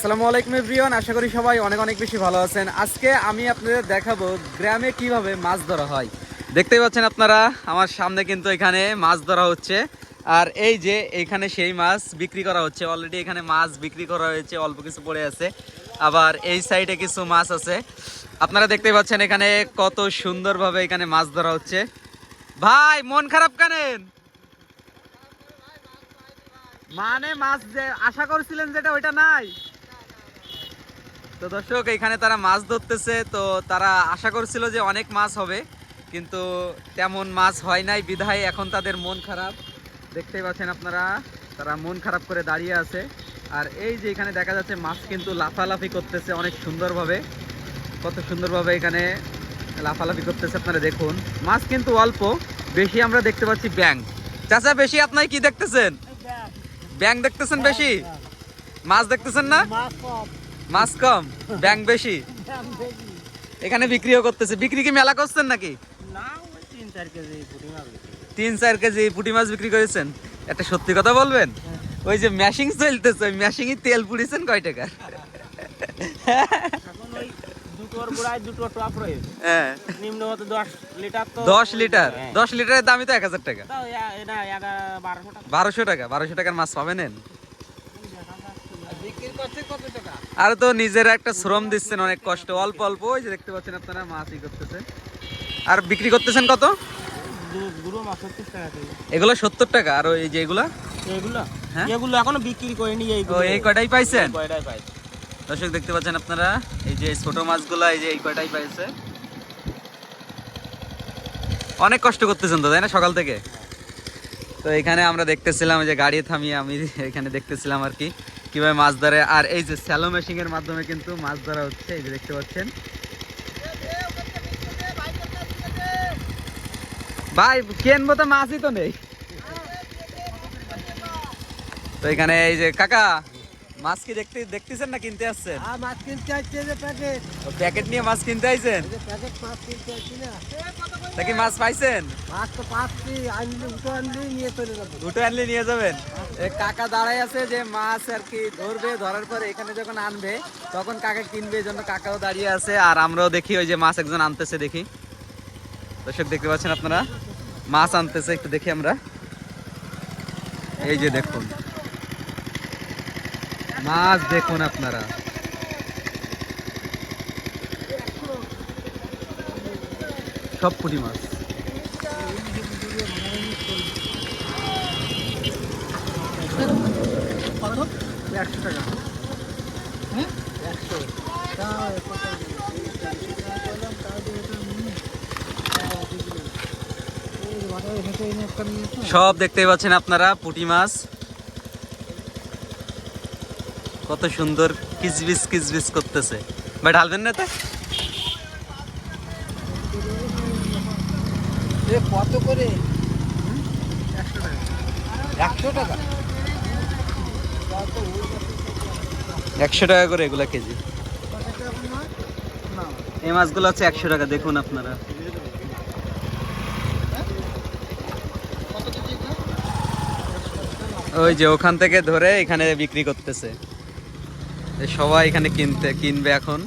আসসালামু আলাইকুম এভরিওয়ান, আশা করি সবাই অনেক অনেক বেশি ভালো আছেন। আজকে আমি আপনাদের দেখাবো গ্রামে কীভাবে মাছ ধরা হয়। দেখতেই পাচ্ছেন আপনারা, আমার সামনে কিন্তু এখানে মাছ ধরা হচ্ছে। আর এই যে এখানে সেই মাছ বিক্রি করা হচ্ছে অলরেডি এখানে মাছ বিক্রি করা হয়েছে, অল্প কিছু পড়ে আছে। আবার এই সাইডে কিছু মাছ আছে। আপনারা দেখতেই পাচ্ছেন এখানে কত সুন্দরভাবে এখানে মাছ ধরা হচ্ছে। ভাই, মন খারাপ কেনেন? মানে মাছ যে, আশা করছিলেন যেটা, ওইটা নাই? তো দর্শক, এখানে তারা মাছ ধরতেছে। তো তারা আশা করছিল যে অনেক মাছ হবে, কিন্তু তেমন মাছ হয় নাই। বিধায় এখন তাদের মন খারাপ। দেখতেই পাচ্ছেন আপনারা, তারা মন খারাপ করে দাঁড়িয়ে আছে। আর এই যে এখানে দেখা যাচ্ছে, মাছ কিন্তু লাফালাফি করতেছে অনেক সুন্দরভাবে। কত সুন্দরভাবে এখানে লাফালাফি করতেছে আপনারা দেখুন। মাছ কিন্তু অল্প, বেশি আমরা দেখতে পাচ্ছি ব্যাং চাচা, বেশি আপনার কি দেখতেছেন? ব্যাং দেখতেছেন বেশি? মাছ দেখতেছেন না? মাছ কম বেশি। এখানে বিক্রিও করতেছে। বিক্রি কি মেলা করছেন নাকি? তিন চার কেজি পুঁটি মাছ বিক্রি করেছেন। একটা সত্যি কথা বলবেন? ওই যে ম্যাশিং চলতেছে ওই তেল পুড়িয়েছেন কয় টাকা? হ্যাঁ। দশ লিটার। দশ লিটার। লিটারের দামই তো এক হাজার টাকা। বারোশো টাকা। বারোশো টাকার মাছ পাবেন বিক্রি করছে কত টাকা আর তো নিজের একটা শ্রম দিচ্ছেন অনেক কষ্ট। অল্প অল্প ওই যে দেখতে পাচ্ছেন আপনারা মাছই করতেছেন। আর বিক্রি করতেছেন কত? এগুলো সত্তর টাকা আর ওই যে এগুলা? এগুলো? হ্যাঁ? এখনও বিক্রি করিনি ও এই কয়টাই পাইছেন? দর্শক দেখতে পাচ্ছেন আপনারা এই যে ছোট মাছগুলা এই যে এই কয়টাই পাইছে। অনেক কষ্ট করতেছেন তো তাই না সকাল থেকে? তো এখানে আমরা দেখতেছিলাম যে গাড়ি থামিয়ে আমি এখানে দেখতেছিলাম আর কি। কীভাবে মাছ ধরে? আর এই যে স্যালো মেশিং এর মাধ্যমে কিন্তু মাছ ধরা হচ্ছে, এই যে দেখতে পাচ্ছেন। ভাই, কেনবো তো মাছই তো নেই। তো এখানে এই যে কাকা মাছ কি দেখতে দেখতেছেন না কিনতে আসছেন? আর মাছ কিনতে আসছে যে প্যাকেট প্যাকেট নিয়ে মাছ কিনতে আইছেন? প্যাকেট মাছ কিনতে আসছি না। তা কি মাছ পাইছেন? মাছ তো পাচ্ছি আনলি উঠো আনলি নিয়ে চলে যাব। দুটো আনলে নিয়ে যাবেন? কাকা দাঁড়াই আছে যে মাছ আর কি ধরবে ধরার পরে এখানে যখন আনবে তখন কাকা কিনবে এই জন্য কাকাও দাঁড়িয়ে আছে আর আমরাও দেখি ওই যে মাছ একজন আনতেছে দেখি। দর্শক দেখতে পাচ্ছেন আপনারা? মাছ আনতেছে একটু দেখি আমরা। এই যে দেখুন। মাছ দেখুন আপনারা। সব পুঁটি মাছ। একশো টাকা। সব দেখতেই পাচ্ছেন আপনারা পুঁটি মাছ। কত সুন্দর কিচবিচ কিচবিচ করতেছে। ভাই ঢালবেন না তো? কত করে? একশো টাকা। একশো টাকা করে এগুলা কেজি। এই মাছগুলো আছে একশো টাকা দেখুন আপনারা। ওই যে ওখান থেকে ধরে এখানে বিক্রি করতেছে। সবাই এখানে কিনতে কিনবে এখন।